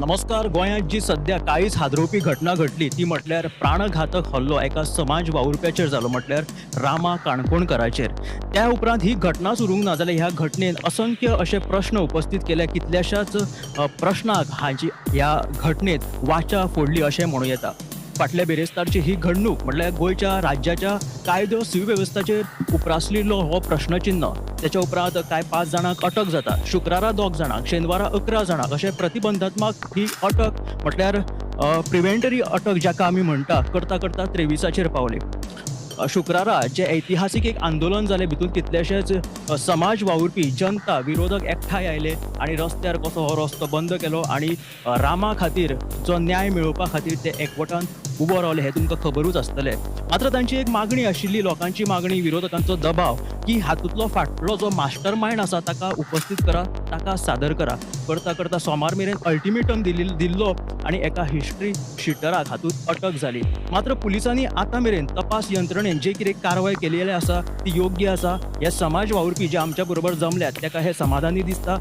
नमस्कार गोंयांत जी सध्या कांयच हादरोवपी घटना घडली. ती म्हटल्यार प्राणघातक हल्लो एका समाज वावुरप्याचेर जालो म्हटल्यार रामा काणकोणकराचेर. त्या उपरांत ही घटना सुरूंक ना जाल्यार ह्या घटनेन असंख्य अशे प्रश्न उपस्थित केल्या कितल्याशाच प्रश्नाक हाची ह्या घटनेत वाचा फोडली अशें म्हणूं येता. फाटल्या बेरेस्तारची ही घडणूक म्हटल्यार गोंयच्या राज्याच्या कायदो सुवेवस्थेचेर उप्रासलेलो हो प्रश्नचिन्ह. त्याच्या उपरांत काय पाच जाणांक अटक जाता शुक्रारा दोग जाणांक शेनवारा अकरा जाणांक अशे प्रतिबंधात्मक ही अटक म्हटल्यार प्रिव्हेंटरी अटक जाका आमी म्हणटा करता करता त्रेविसाचेर पावली. शुक्रारा जे ऐतिहासीक एक आंदोलन जालें भितून कितलेशेच समाज वावुरपी जनता विरोधक एकठांय आयले आनी रस्त्यार कसो हो रस्तो बंद केलो आनी रामा खातीर जो न्याय मेळोवपा खातीर ते एकवटान उबो रावले हें तुमकां खबरूच आसतलें. मात्र तांची एक मागणी आशिल्ली लोकांची मागणी विरोधकांचो दबाव की हातूंतलो फाटलो जो मास्टर मायंड आसा ताका उपस्थित करा ताका सादर करा. करता करता सोमार मेरेन अल्टिमेटम दिल्लो आनी एका हिस्ट्री शिटराक हातूंत अटक जाली मात्र पुलिसांनी आतां मेरेन तपास यंत्रणेन जे कितें कारवाय केलेली आसा ती योग्य आसा हे समाज वावुरपी जे आमच्या बरोबर जमल्यात ताका हे समाधानी दिसता?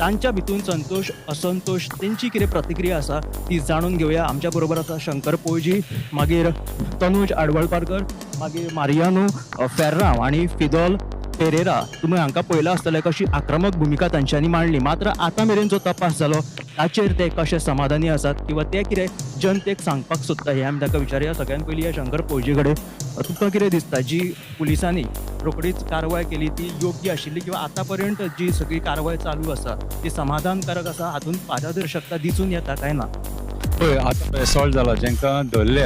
तांच्या भितून संतोष असंतोष तेंची कितें प्रतिक्रिया आसा ती जाणून घेवया आमच्या बरोबर आसा शंकर पोळजी मागीर तनुज आडवळपारकर मागीर मारियानो फेर्रांव आनी फिदोल पेरेरा. तुमी हांकां पळयलां आसतलें कशी आक्रमक भुमिका तांच्यांनी मांडली. मात्र आतां मेरेन जो तपास जालो ताचेर ते कशे समाधानी आसात किंवा ते कितें जनतेक सांगपाक सोदता हें आमी ताका विचारया. सगळ्यान पयलीं या शंकर पोळजी कडेन तुका कितें दिसता जी पुलिसांनी रोखडीच कारवाय केली ती योग्य आशिल्ली किंवा आतां पर्यंत जी सगळी कारवाय चालू आसा ती समाधानकारक आसा हातूंत पारदर्शकता दिसून येता काय ना? पळय आतां एसॉल्ट जाला जांकां धरले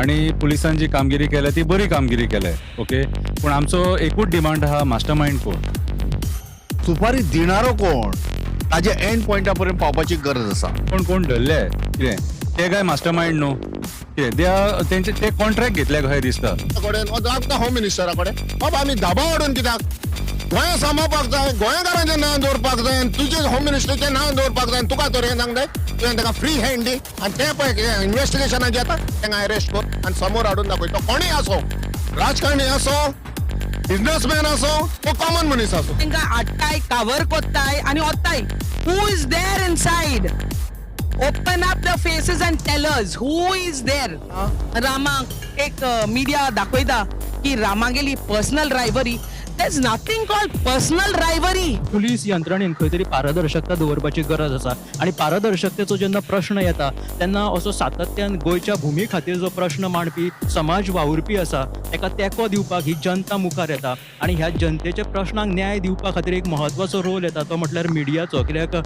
आनी पुलिसांन जी कामगिरी केल्या ती बरी कामगिरी केल्या ओके? पूण आमचो एकूच डिमांड आहा मास्टर मायंड कोण? सुपारी दिणारो कोण? ताजे एंड पॉइंटा पर्यंत पावपाची गरज आसा कोण कोण धरले कितें? ते काय मास्टर मायंड न्हू कितें? ते तेंचे ते कॉन्ट्रॅक्ट घेतले कशें दिसता कडेन वा जाता होम मिनिस्टरा कडेन बाबा आमी दाबा हाडून कित्याक गोंया सांबाळपाक जाय गोंयकारांचें नांव दवरपाक जाय आनी तुजें होम मिनिस्टरचें नांव दवरपाक जाय आनी तुका तर हें सांगताय तुवें ताका फ्री हँड दी आनी तें पळय इन्व्हेस्टिगेशनाक येता तांकां अरेस्ट कर आनी समोर हाडून दाखय तो कोणीय आसो राजकारणी आसो बिझनेसमॅन आसो तो कॉमन मनीस आसो तांकां हाडटाय कावर कोत्ताय आनी वत्ताय who is there inside open up the faces and tailors who is there रामाक एक मिडिया दाखयता की रामागेली personal rivalry there is nothing called personal rivalry police यंत्रणेन खंय तरी पारदर्शकता दवरपाची गरज आसा आनी पारदर्शकतेचो जेन्ना प्रश्न येता तेन्ना असो सातत्यान गोंयच्या भुमी खातीर जो प्रश्न मांडपी समाज वावुरपी आसा ताका तेंको दिवपाक ही जनता मुखार येता. आनी ह्या जनतेच्या प्रश्नांक न्याय दिवपा खातीर एक म्हत्वाचो रोल येता तो म्हटल्यार मिडियाचो. कित्याक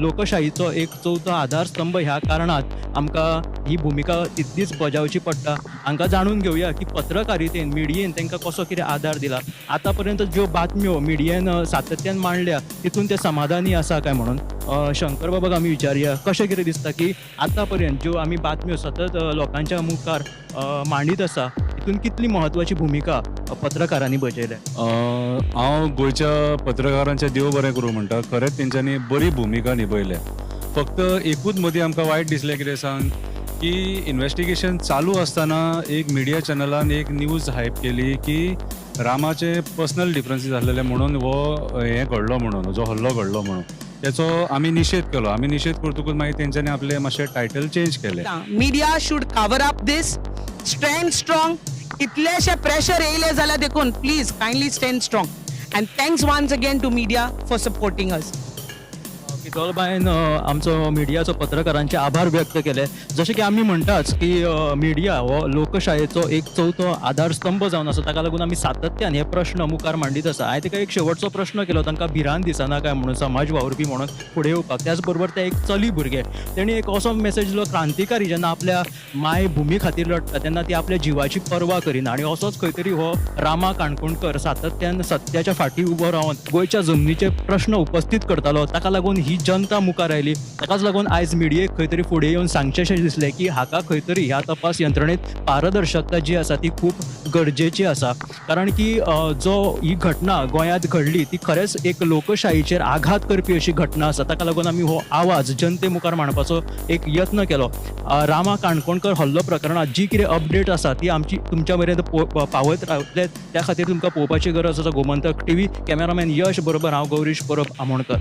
लोकशाहीचो एक चवथो आधारस्तंभ ह्या कारणात आमकां ही भुमिका तितलीच बजावची पडटा. हांकां जाणून घेवया की पत्रकारितेन मिडियेन तांकां कसो कितें आदार दिला. आतां पर्यंत ज्यो बातम्यो मिडियेन सातत्यान मांडल्या तितून ते समाधानी आसा काय म्हणून? शंकर बाबाक आमी विचारया कशें कितें दिसता की आतां पर्यंत ज्यो आमी बातम्यो सतत लोकांच्या मुखार मांडीत आसा तितून कितली म्हत्वाची भुमिका पत्रकारांनी बजयल्या हांव गोंयच्या पत्रकारांचें देव बरें करूं म्हणटा खरेंच तेंच्यांनी बरी भुमिका निभयल्या. फक्त एकूच मदीं आमकां वायट दिसलें कितें सांग की इन्व्हेस्टिगेशन चालू आसतना एक मिडिया चॅनलान एक न्यूज हायप केली की रामाचे पर्सनल डिफरन्सीस आसलेले म्हणून हो हें घडलो म्हणून जो हल्लो घडलो म्हणून. त्याचो आमी निशेध केलो. आमी निशेध करतकूच मागीर तेंच्यांनी आपले मातशें टायटल चेंज केलें. Media should cover up this stand strong इतलेशे pressure येयले जाल्यार देखून please kindly stand strong and thanks once again to media for supporting us कितोलबायन आमचो मिडियाचो पत्रकारांचे आभार व्यक्त केले. जशें की आमी म्हणटाच की मिडिया हो लोकशायेचो एक चवथो आधारस्तंभ जावन आसा ताका लागून आमी सातत्यान हे प्रश्न मुखार मांडीत आसा हांवें ताका एक शेवटचो प्रश्न केलो तांकां भिरान दिसना काय म्हणून समाज वावुरपी म्हणून फुडें येवपाक त्याच बरोबर ते एक चली भुरगे तेणी एक असो मेसेज दिलो. क्रांतिकारी जेन्ना आपल्या माय भुमी खातीर लढटा तेन्ना ती आपल्या जिवाची पर्वा करिना. आनी असोच खंय तरी हो रामा काणकोणकर सातत्यान सत्याच्या फाटी उबो रावन गोंयच्या जमनीचे प्रश्न उपस्थित करतालो. ताका लागून ही जनता मुखार आयली ताकाच लागून आयज मिडियेक खंय तरी फुडें येवन सांगचेशें दिसलें की हाका खंय तरी ह्या तपास यंत्रणेंत पारदर्शकता जी आसा ती खूब गरजेची आसा कारण की जो ही घटना गोंयांत घडली ती खरेंच एक लोकशाहीचेर आघात करपी अशी घटना आसा ताका लागून आमी हो आवाज जनते मुखार मांडपाचो एक यत्न केलो. रामा काणकोणकर हल्लो प्रकरणात जी कितें अपडेट आसा ती आमची तुमच्या मेरेन पावयत रावतले त्या खातीर तुमकां पळोवपाची गरज आसा गोमंतक टीव्ही कॅमेरामॅन यश बरोबर हांव गौरीश परब आमोणकर.